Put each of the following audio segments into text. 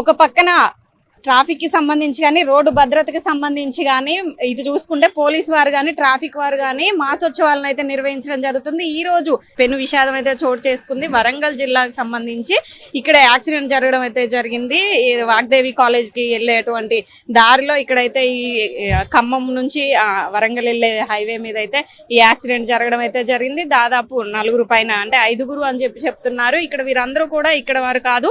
ఒక పక్కన ట్రాఫిక్కి సంబంధించి కానీ రోడ్డు భద్రతకి సంబంధించి కానీ ఇటు చూసుకుంటే పోలీస్ వారు కానీ ట్రాఫిక్ వారు కానీ మాసోత్సవాలను అయితే నిర్వహించడం జరుగుతుంది. ఈ రోజు పెను విషాదం అయితే చోటు చేసుకుంది. వరంగల్ జిల్లాకు సంబంధించి ఇక్కడ యాక్సిడెంట్ జరగడం అయితే జరిగింది. వాగ్దేవి కాలేజ్కి వెళ్ళేటువంటి దారిలో ఇక్కడైతే ఈ ఖమ్మం నుంచి వరంగల్ వెళ్ళే హైవే మీద అయితే ఈ యాక్సిడెంట్ జరగడం అయితే జరిగింది. దాదాపు నలుగురు పైన అంటే ఐదుగురు అని చెప్పి చెప్తున్నారు. ఇక్కడ వీరందరూ కూడా ఇక్కడ వారు కాదు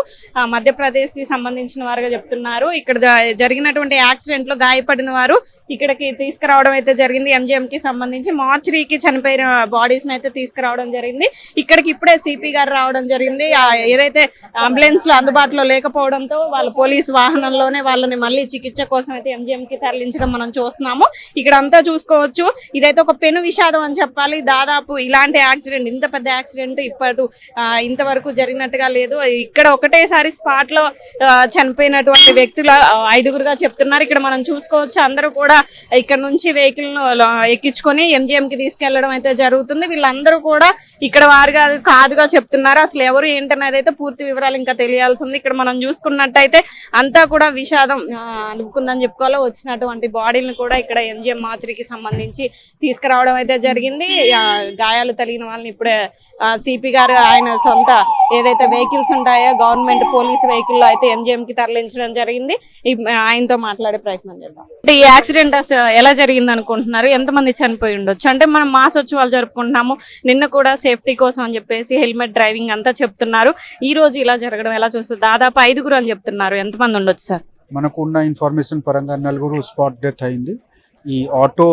మధ్యప్రదేశ్కి సంబంధించిన వారుగా చెప్తున్నారు. ఇక్కడ జరిగినటువంటి యాక్సిడెంట్లో గాయపడిన వారు ఇక్కడికి తీసుకురావడం అయితే జరిగింది. ఎంజిఎం కి సంబంధించి మార్చరీకి చనిపోయిన బాడీస్ అయితే తీసుకురావడం జరిగింది. ఇక్కడికి ఇప్పుడే సిపి గారు రావడం జరిగింది. ఏదైతే అంబులెన్స్లో అందుబాటులో లేకపోవడంతో వాళ్ళ పోలీస్ వాహనంలోనే వాళ్ళని మళ్ళీ చికిత్స కోసం అయితే ఎంజిఎం కి తరలించడం మనం చూస్తున్నాము. ఇక్కడ అంతా చూసుకోవచ్చు. ఇదైతే ఒక పెను విషాదం అని చెప్పాలి. దాదాపు ఇలాంటి యాక్సిడెంట్ ఇంత పెద్ద యాక్సిడెంట్ ఇప్పటి ఇంతవరకు జరిగినట్టుగా లేదు. ఇక్కడ ఒకటేసారి స్పాట్లో చనిపోయినటువంటి వ్యక్తులు ఐదుగురుగా చెప్తున్నారు. ఇక్కడ మనం చూసుకోవచ్చు అందరూ కూడా ఇక్కడ నుంచి వెహికల్ను ఎక్కించుకొని ఎంజిఎం కి తీసుకెళ్ళడం అయితే జరుగుతుంది. వీళ్ళందరూ కూడా ఇక్కడ వారుగా కాదుగా చెప్తున్నారు. అసలు ఎవరు ఏంటనేది అయితే పూర్తి వివరాలు ఇంకా తెలియాల్సి ఉంది. ఇక్కడ మనం చూసుకున్నట్టయితే అంతా కూడా విషాదం అనుకుందని చెప్పుకోవాలో వచ్చినటువంటి బాడీలను కూడా ఇక్కడ ఎంజిఎం మాచరికి సంబంధించి తీసుకురావడం అయితే జరిగింది. ఆ, గాయాలు తగిలిన వాళ్ళని ఇప్పుడే సిపి గారు ఆయన సొంత ఏదైతే వెహికల్స్ ఉంటాయో గవర్నమెంట్ పోలీస్ వెహికల్లో అయితే ఎంజిఎం కి తరలించడం జరిగింది. ఆయనతో మాట్లాడే ప్రయత్నం చేద్దాం. అంటే ఈ యాక్సిడెంట్ అసలు ఎలా జరిగింది అనుకుంటున్నారు? ఎంతమంది చనిపోయి ఉండొచ్చు? అంటే మనం మాసోత్సవాలు జరుపుకుంటున్నాము. నిన్న కూడా సేఫ్టీ కోసం అని చెప్పేసి హెల్మెట్ డ్రైవింగ్ అంతా చెప్తున్నారు. ఈ రోజు ఇలా జరగడం ఎలా చూస్తారు? దాదాపు ఐదుగురు అని చెప్తున్నారు. ఎంతమంది ఉండొచ్చు సార్? మనకు ఉన్న ఇన్ఫర్మేషన్ పరంగా నలుగురు స్పాట్ డెత్ అయింది. ఈ ఆటో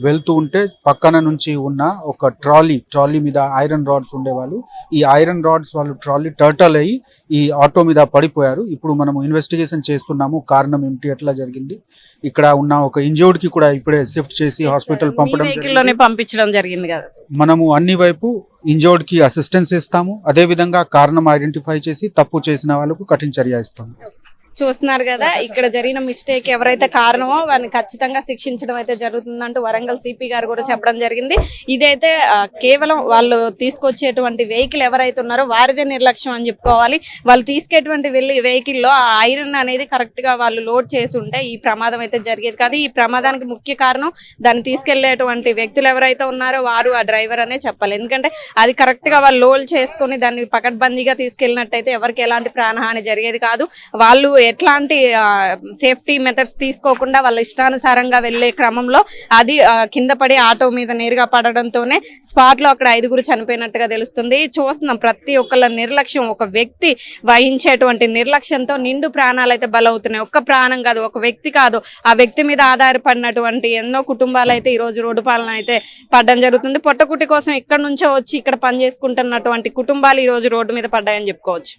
వెళ్తూ ఉంటే పక్కన నుంచి ఉన్న ఒక ట్రాలీ ట్రాలీ మీద ఐరన్ రాడ్స్ ఉండేవాళ్ళు. ఈ ఐరన్ రాడ్స్ వాళ్ళు ట్రాలీ టర్టల్ అయ్యి ఈ ఆటో మీద పడిపోయారు. ఇప్పుడు మనము ఇన్వెస్టిగేషన్ చేస్తున్నాము. కారణం ఏమిటి? ఎట్లా జరిగింది? ఇక్కడ ఉన్న ఒక ఇంజోర్డ్కి కూడా ఇప్పుడే షిఫ్ట్ చేసి హాస్పిటల్ పంపడం. పంపించడం జరిగింది కదా. మనము అన్ని వైపు ఇంజోర్డ్కి అసిస్టెన్స్ ఇస్తాము. అదే విధంగా కారణం ఐడెంటిఫై చేసి తప్పు చేసిన వాళ్ళకు కఠిన చర్య ఇస్తాము. చూస్తున్నారు కదా ఇక్కడ జరిగిన మిస్టేక్ ఎవరైతే కారణమో వారిని ఖచ్చితంగా శిక్షించడం అయితే జరుగుతుందంటూ వరంగల్ సిపి గారు కూడా చెప్పడం జరిగింది. ఇదైతే కేవలం వాళ్ళు తీసుకొచ్చేటువంటి వెహికల్ ఎవరైతే ఉన్నారో వారిదే నిర్లక్ష్యం అని చెప్పుకోవాలి. వాళ్ళు తీసుకెటువంటి వెళ్ళి వెహికల్లో ఆ ఐరన్ అనేది కరెక్ట్గా వాళ్ళు లోడ్ చేసి ఉంటే ఈ ప్రమాదం అయితే జరిగేది కాదు. ఈ ప్రమాదానికి ముఖ్య కారణం దాన్ని తీసుకెళ్ళేటువంటి వ్యక్తులు ఎవరైతే ఉన్నారో వారు ఆ డ్రైవర్ అనే చెప్పాలి. ఎందుకంటే అది కరెక్ట్గా వాళ్ళు లోడ్ చేసుకొని దాన్ని పకడ్బందీగా తీసుకెళ్ళినట్టయితే ఎవరికి ఎలాంటి ప్రాణహాని జరిగేది కాదు. వాళ్ళు ఎట్లాంటి సేఫ్టీ మెథడ్స్ తీసుకోకుండా వాళ్ళ ఇష్టానుసారంగా వెళ్ళే క్రమంలో అది కింద పడి ఆటో మీద నేరుగా పడడంతోనే స్పాట్లో అక్కడ ఐదుగురు చనిపోయినట్టుగా తెలుస్తుంది. చూస్తున్నాం ప్రతి ఒక్కళ్ళ నిర్లక్ష్యం ఒక వ్యక్తి వహించేటువంటి నిర్లక్ష్యంతో నిండు ప్రాణాలు అయితే బలవుతున్నాయి. ఒక్క ప్రాణం కాదు ఒక వ్యక్తి కాదు. ఆ వ్యక్తి మీద ఆధారపడినటువంటి ఎన్నో కుటుంబాలు అయితే ఈ రోజు రోడ్డు పాలన అయితే పడడం జరుగుతుంది. పొట్టకుటి కోసం ఇక్కడ నుంచో వచ్చి ఇక్కడ పని చేసుకుంటున్నటువంటి కుటుంబాలు ఈ రోజు రోడ్డు మీద పడ్డాయని చెప్పుకోవచ్చు.